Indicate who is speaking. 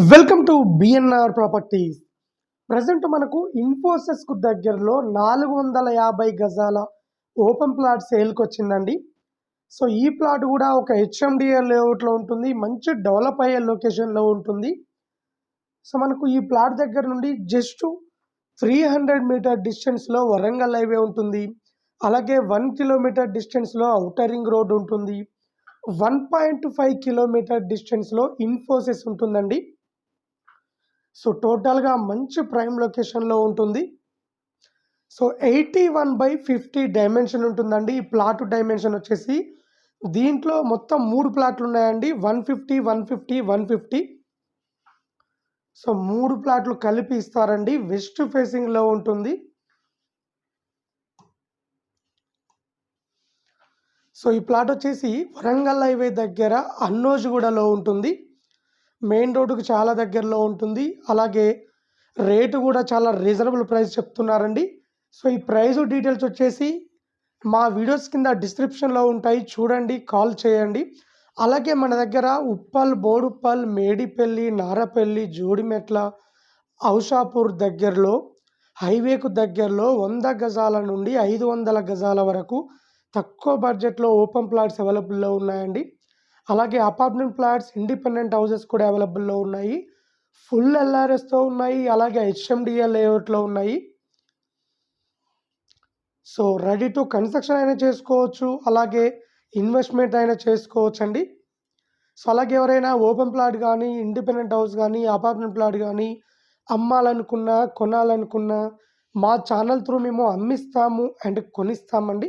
Speaker 1: Welcome to BNR properties present మనకు ఇన్ఫోసిస్కు దగ్గరలో నాలుగు వందల యాభై గజాల ఓపెన్ ప్లాట్ సేల్కి వచ్చిందండి సో ఈ ప్లాట్ కూడా ఒక హెచ్ఎండిఏ లేఅవుట్లో ఉంటుంది. మంచి డెవలప్ అయ్యే లొకేషన్లో ఉంటుంది. సో మనకు ఈ ప్లాట్ దగ్గర నుండి జస్ట్ త్రీ హండ్రెడ్ మీటర్ డిస్టెన్స్లో వరంగల్ హైవే ఉంటుంది. అలాగే వన్ కిలోమీటర్ డిస్టెన్స్లో అవుటరింగ్ రోడ్ ఉంటుంది. వన్ పాయింట్ ఫైవ్ కిలోమీటర్ డిస్టెన్స్లో ఇన్ఫోసిస్ ఉంటుందండి. సో టోటల్గా మంచి ప్రైమ్ లొకేషన్లో ఉంటుంది. So eighty one by fifty dimension ఉంటుందండి. ఈ ప్లాట్ డైమెన్షన్ వచ్చేసి దీంట్లో మొత్తం మూడు ప్లాట్లు ఉన్నాయండి. One fifty one fifty one fifty. So మూడు ప్లాట్లు కలిపి ఇస్తారండి. వెస్ట్ ఫేసింగ్లో ఉంటుంది. సో ఈ ప్లాట్ వచ్చేసి వరంగల్ హైవే దగ్గర అన్నోజుగూడలో ఉంటుంది. మెయిన్ రోడ్డుకు చాలా దగ్గరలో ఉంటుంది. అలాగే రేటు కూడా చాలా రీజనబుల్ ప్రైస్ చెప్తున్నారండి. సో ఈ ప్రైస్ డీటెయిల్స్ వచ్చేసి మా వీడియోస్ కింద డిస్క్రిప్షన్లో ఉంటాయి. చూడండి కాల్ చేయండి. అలాగే మన దగ్గర ఉప్పల్ బోడుప్పల్ మేడిపల్లి నారపల్లి జోడిమెట్ల ఔషాపూర్ దగ్గరలో హైవేకు దగ్గరలో వంద గజాల నుండి ఐదు వందల గజాల వరకు తక్కువ బడ్జెట్లో ఓపెన్ ప్లాట్స్ అవైలబుల్లో ఉన్నాయండి. అలాగే అపార్ట్మెంట్ ఫ్లాట్స్ ఇండిపెండెంట్ హౌసెస్ కూడా అవైలబుల్లో ఉన్నాయి. ఫుల్ ఎల్ఆర్ఎస్తో ఉన్నాయి. అలాగే హెచ్ఎండిఏ లేఅవుట్లో ఉన్నాయి. సో రెడీ టు కన్స్ట్రక్షన్ అయినా చేసుకోవచ్చు. అలాగే ఇన్వెస్ట్మెంట్ అయినా చేసుకోవచ్చు అండి సో అలాగే ఎవరైనా ఓపెన్ ప్లాట్ కానీ ఇండిపెండెంట్ హౌస్ కానీ అపార్ట్మెంట్ ప్లాట్ కానీ అమ్మాలనుకున్నా కొనాలనుకున్నా మా ఛానల్ త్రూ మేము అమ్మిస్తాము అండ్ కొనిస్తామండి.